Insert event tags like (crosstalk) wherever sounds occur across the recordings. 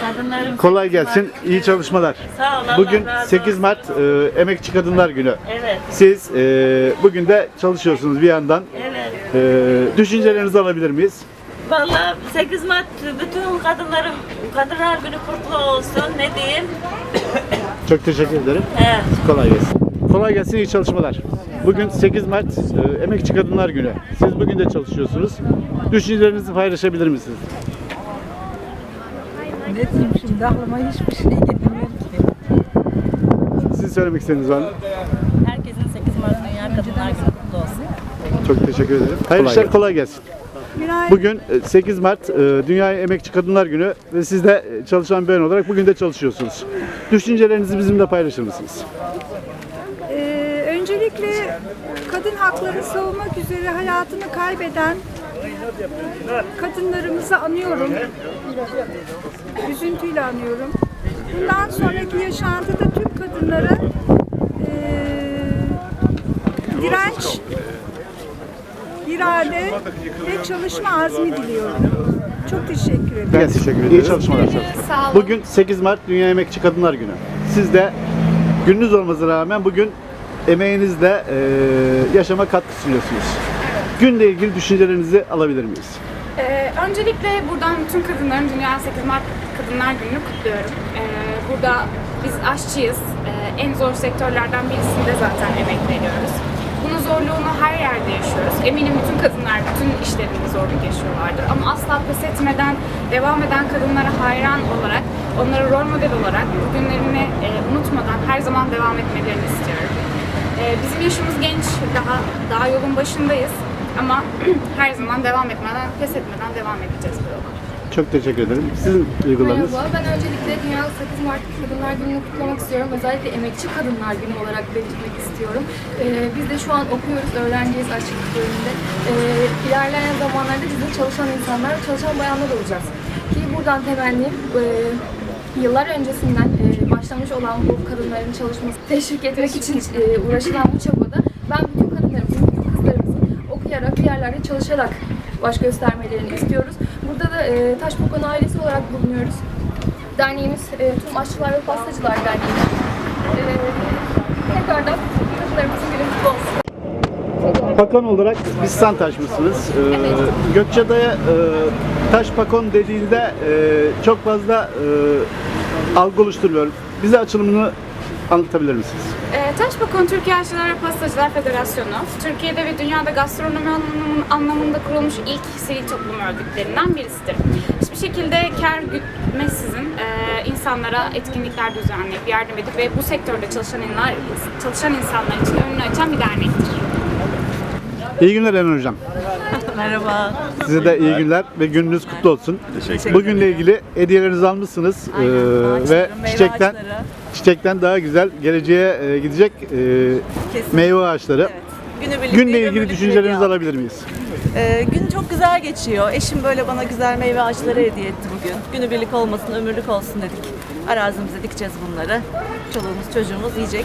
Kadınların Kolay gelsin. İyi çalışmalar. Sağ ol. Allah Bugün razı 8 olsun. Mart e, Emekçi Kadınlar Günü. Evet. Siz e, bugün de çalışıyorsunuz bir yandan. Evet. E, düşüncelerinizi alabilir miyiz? Vallahi 8 Mart bütün kadınların Kadınlar Günü kutlu olsun. Ne diyeyim? (coughs) Çok teşekkür ederim. Evet. Kolay gelsin. Kolay gelsin, iyi çalışmalar. Bugün 8 Mart e, Emekçi Kadınlar Günü. Siz bugün de çalışıyorsunuz. Düşüncelerinizi paylaşabilir misiniz? Ne diyeyim şimdi aklıma hiçbir şey gelmiyor ki. Sizin söylemek istediğiniz var mı? Herkesin 8 Mart Dünya Kadınlar Günü kutlu olsun. Çok teşekkür ederim. Hayırlı işler, kolay gelsin. Bugün e, 8 Mart e, Dünya Emekçi Kadınlar Günü ve siz de e, çalışan bir olarak bugün de çalışıyorsunuz. Düşüncelerinizi bizimle paylaşır mısınız? Ee, öncelikle kadın hakları savunmak üzere hayatını kaybeden kadınlarımızı anıyorum. Üzüntüyle anıyorum. Bundan sonraki yaşantıda tüm kadınlara eee, direnç, irade ve çalışma azmi diliyorum. Çok teşekkür ederim. Ben teşekkür ederim. İyi çalışmalar. Sağ olun. Bugün 8 Mart Dünya Emekçi Kadınlar Günü. Siz de gününüz olmasına rağmen bugün emeğinizle e, yaşama katkı sunuyorsunuz. Günle ilgili düşüncelerinizi alabilir miyiz? Ee, öncelikle buradan bütün kadınların Dünya 8 Mart Kadınlar Günü'nü kutluyorum. Ee, burada biz aşçıyız. Ee, en zor sektörlerden birisinde zaten emek veriyoruz. Bunun zorluğunu her yerde yaşıyoruz. Eminim bütün kadınlar bütün işlerinde zorluk yaşıyorlardır. Ama asla pes etmeden, devam eden kadınlara hayran olarak, onlara rol model olarak bugünlerini e, unutmadan her zaman devam etmelerini istiyorum. Ee, bizim yaşımız genç, daha daha yolun başındayız. Ama (clears throat) her zaman devam etmeden, pes etmeden devam edeceğiz bu yola. Çok teşekkür ederim. Sizin duygularınız? Merhaba, ben öncelikle Dünya 8 Mart Kadınlar Günü'nü kutlamak istiyorum. Özellikle Emekçi Kadınlar Günü olarak belirtmek istiyorum. Ee, biz de şu an okuyoruz, öğrenciyiz açıklık bölümünde. Ee, ilerleyen zamanlarda biz de çalışan insanlar, çalışan bayanlar olacağız. Ki buradan temennim e, yıllar öncesinden e, başlamış olan bu kadınların çalışması teşvik etmek için e, uğraşılan bu çabada ben bütün kadınlarımızın, bütün kızlarımızın okuyarak bir yerlerde çalışarak baş göstermelerini istiyoruz. Burada da e, Taşbakan ailesi olarak bulunuyoruz. Derneğimiz e, tüm Aşçılar ve Pastacılar Derneği. E, tekrardan kadınlarımızın günü kutlu olsun. Pakon olarak bir stand açmışsınız. Ee, Gökçeada'ya e, taş pakon dediğinde e, çok fazla e, algı oluşturuyor. Bize açılımını anlatabilir misiniz? Ee, Taşbakon Türkiye Aşçılar ve Pastacılar Federasyonu, Türkiye'de ve dünyada gastronomi anlamın- anlamında kurulmuş ilk sivil toplum örgütlerinden birisidir. Hiçbir şekilde kar gütmeksizin e, insanlara etkinlikler düzenleyip yardım edip ve bu sektörde çalışan, inler, çalışan insanlar için önünü açan bir dernektir. İyi günler Eren Hocam. (laughs) Merhaba. Size de iyi günler ve gününüz kutlu olsun. Teşekkür Bugünle ilgili hediyelerinizi almışsınız Aynen, Ee, ve çiçekten ağaçları. Çiçekten daha güzel geleceğe e, gidecek e, meyve ağaçları. Evet. Günle ilgili ömürlük düşüncelerinizi hediye alabilir miyiz? Ee, gün çok güzel geçiyor. Eşim böyle bana güzel meyve ağaçları hediye etti bugün. Günübirlik olmasın, ömürlük olsun dedik. Arazimize dikeceğiz bunları. Çoluğumuz, çocuğumuz yiyecek.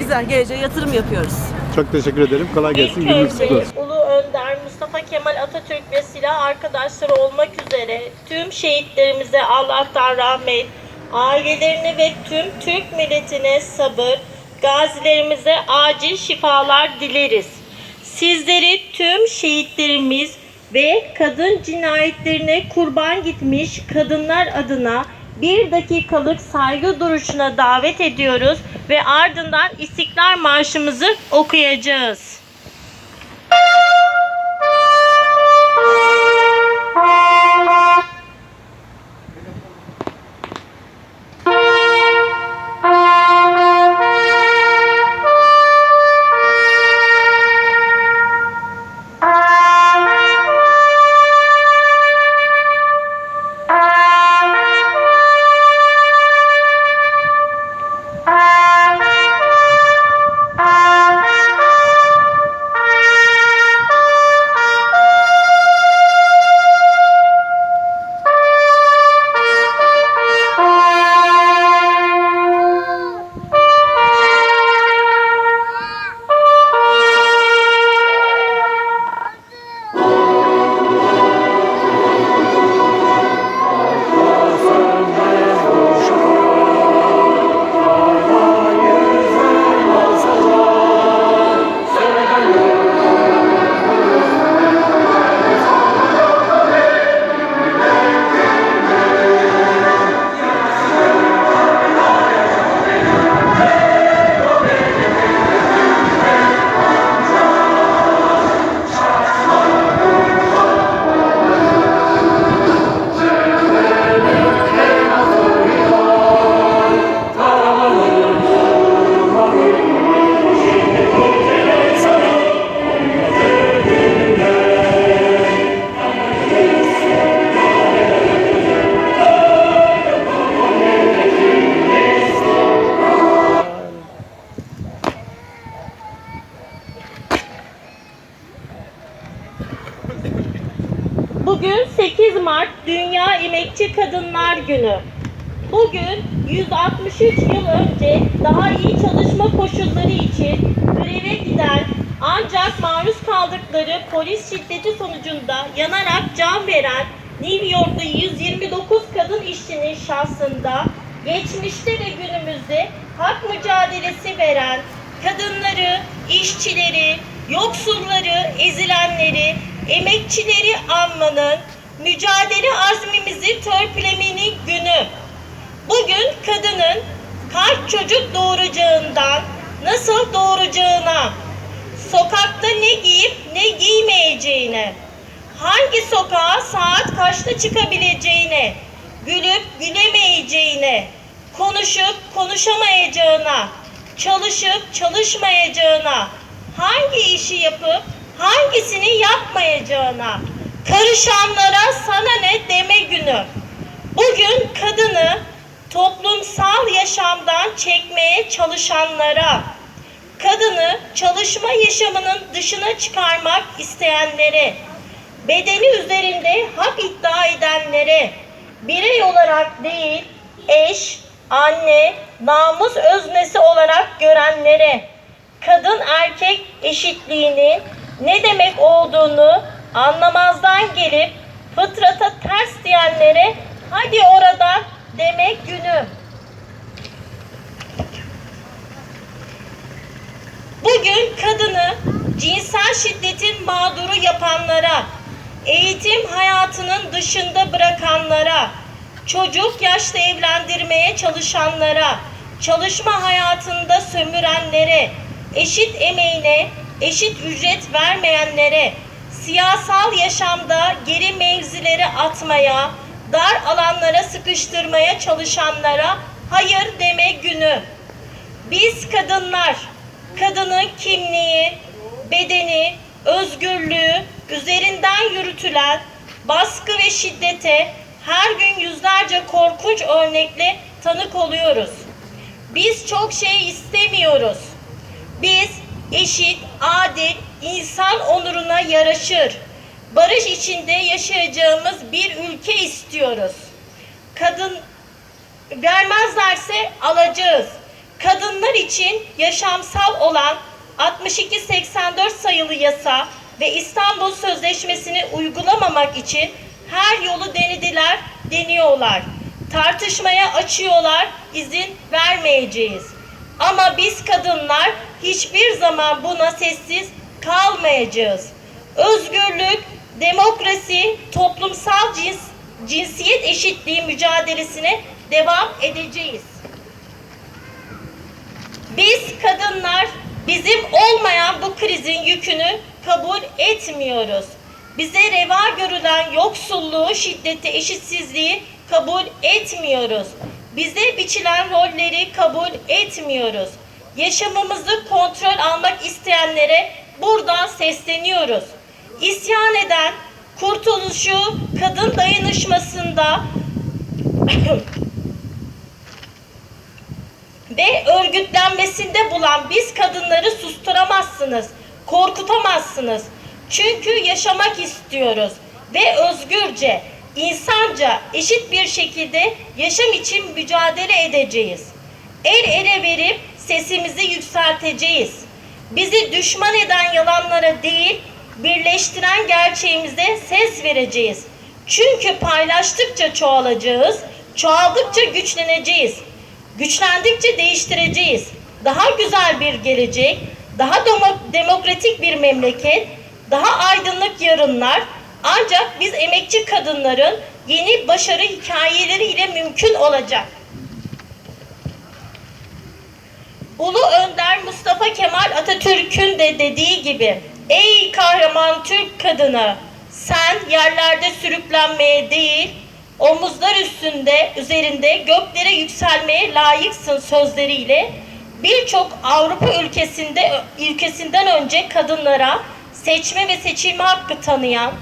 Güzel, geleceğe yatırım yapıyoruz. Çok teşekkür ederim. Kolay gelsin. İlk Gününüz kutlu önce olsun. Ulu Önder Mustafa Kemal Atatürk ve silah arkadaşları olmak üzere tüm şehitlerimize Allah'tan rahmet, ailelerine ve tüm Türk milletine sabır, gazilerimize acil şifalar dileriz. Sizleri tüm şehitlerimiz ve kadın cinayetlerine kurban gitmiş kadınlar adına bir dakikalık saygı duruşuna davet ediyoruz ve ardından İstiklal Marşımızı okuyacağız. Emekçi Kadınlar Günü. Bugün 163 yıl önce daha iyi çalışma koşulları için greve giden ancak maruz kaldıkları polis şiddeti sonucunda yanarak can veren New York'ta 129 kadın işçinin şahsında geçmişte ve günümüzde hak mücadelesi veren kadınları, işçileri, yoksulları, ezilenleri, emekçileri anmanın mücadele azmimizi törpülemenin günü. Bugün kadının kaç çocuk doğuracağından nasıl doğuracağına, sokakta ne giyip ne giymeyeceğine, hangi sokağa saat kaçta çıkabileceğine, gülüp gülemeyeceğine, konuşup konuşamayacağına, çalışıp çalışmayacağına, hangi işi yapıp hangisini yapmayacağına, karışanlara sana ne deme günü. Bugün kadını toplumsal yaşamdan çekmeye çalışanlara, kadını çalışma yaşamının dışına çıkarmak isteyenlere, bedeni üzerinde hak iddia edenlere, birey olarak değil, eş, anne, namus öznesi olarak görenlere, kadın erkek eşitliğinin ne demek olduğunu anlamazdan gelip fıtrata ters diyenlere hadi oradan demek günü. Bugün kadını cinsel şiddetin mağduru yapanlara, eğitim hayatının dışında bırakanlara, çocuk yaşta evlendirmeye çalışanlara, çalışma hayatında sömürenlere, eşit emeğine eşit ücret vermeyenlere, siyasal yaşamda geri mevzilere atmaya, dar alanlara sıkıştırmaya çalışanlara hayır deme günü. Biz kadınlar, kadının kimliği, bedeni, özgürlüğü üzerinden yürütülen baskı ve şiddete her gün yüzlerce korkunç örnekle tanık oluyoruz. Biz çok şey istemiyoruz. Biz eşit, adil, insan onuruna yaraşır, barış içinde yaşayacağımız bir ülke istiyoruz. Kadın vermezlerse alacağız. Kadınlar için yaşamsal olan 6284 sayılı yasa ve İstanbul Sözleşmesi'ni uygulamamak için her yolu denediler, deniyorlar. Tartışmaya açıyorlar, izin vermeyeceğiz. Ama biz kadınlar hiçbir zaman buna sessiz kalmayacağız. Özgürlük, demokrasi, toplumsal cins, cinsiyet eşitliği mücadelesine devam edeceğiz. Biz kadınlar bizim olmayan bu krizin yükünü kabul etmiyoruz. Bize reva görülen yoksulluğu, şiddeti, eşitsizliği kabul etmiyoruz. Bize biçilen rolleri kabul etmiyoruz. Yaşamımızı kontrol almak isteyenlere buradan sesleniyoruz. İsyan eden, kurtuluşu kadın dayanışmasında (coughs) ve örgütlenmesinde bulan biz kadınları susturamazsınız, korkutamazsınız. Çünkü yaşamak istiyoruz ve özgürce, insanca, eşit bir şekilde yaşam için mücadele edeceğiz. El ele verip sesimizi yükselteceğiz. Bizi düşman eden yalanlara değil, birleştiren gerçeğimize ses vereceğiz. Çünkü paylaştıkça çoğalacağız, çoğaldıkça güçleneceğiz. Güçlendikçe değiştireceğiz. Daha güzel bir gelecek, daha demo- demokratik bir memleket, daha aydınlık yarınlar ancak biz emekçi kadınların yeni başarı hikayeleriyle mümkün olacak. Ulu Önder Mustafa Kemal Atatürk'ün de dediği gibi Ey kahraman Türk kadını sen yerlerde sürüklenmeye değil omuzlar üstünde üzerinde göklere yükselmeye layıksın sözleriyle birçok Avrupa ülkesinde ülkesinden önce kadınlara seçme ve seçilme hakkı tanıyan,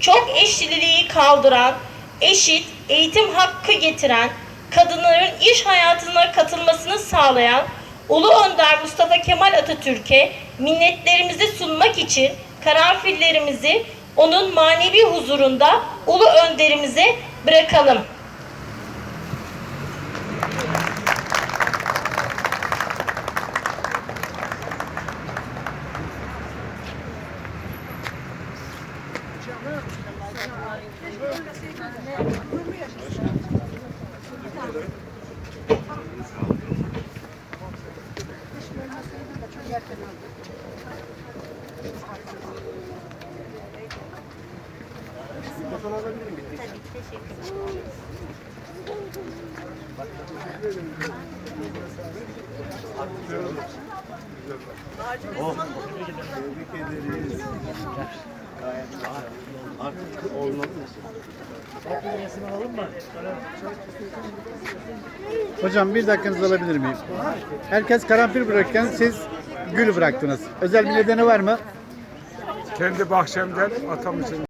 çok eşliliği kaldıran, eşit eğitim hakkı getiren, kadınların iş hayatına katılmasını sağlayan Ulu Önder Mustafa Kemal Atatürk'e minnetlerimizi sunmak için karanfillerimizi onun manevi huzurunda Ulu Önderimize bırakalım. Hocam bir dakikanızı alabilir miyim? Herkes karanfil bırakırken siz gül bıraktınız. Özel bir nedeni var mı? Kendi bahçemden atam için